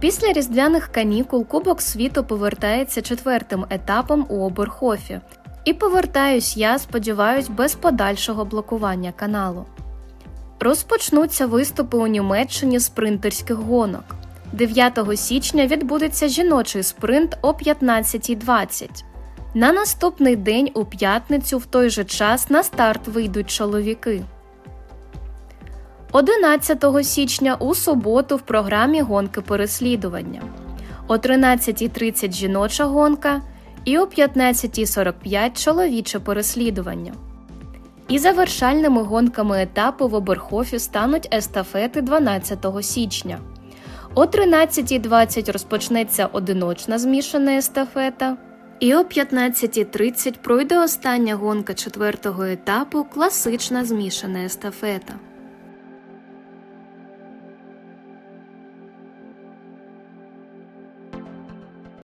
Після різдвяних канікул Кубок світу повертається четвертим етапом у Оберхофі. І повертаюсь я, сподіваюсь, без подальшого блокування каналу. Розпочнуться виступи у Німеччині спринтерських гонок. 9 січня відбудеться жіночий спринт о 15.20. На наступний день у п'ятницю в той же час на старт вийдуть чоловіки. 11 січня у суботу в програмі гонки переслідування. О 13.30 жіноча гонка і о 15.45 чоловіче переслідування. І завершальними гонками етапу в Оберхофі стануть естафети 12 січня. О 13.20 розпочнеться одиночна змішана естафета. І о 15.30 пройде остання гонка четвертого етапу класична змішана естафета.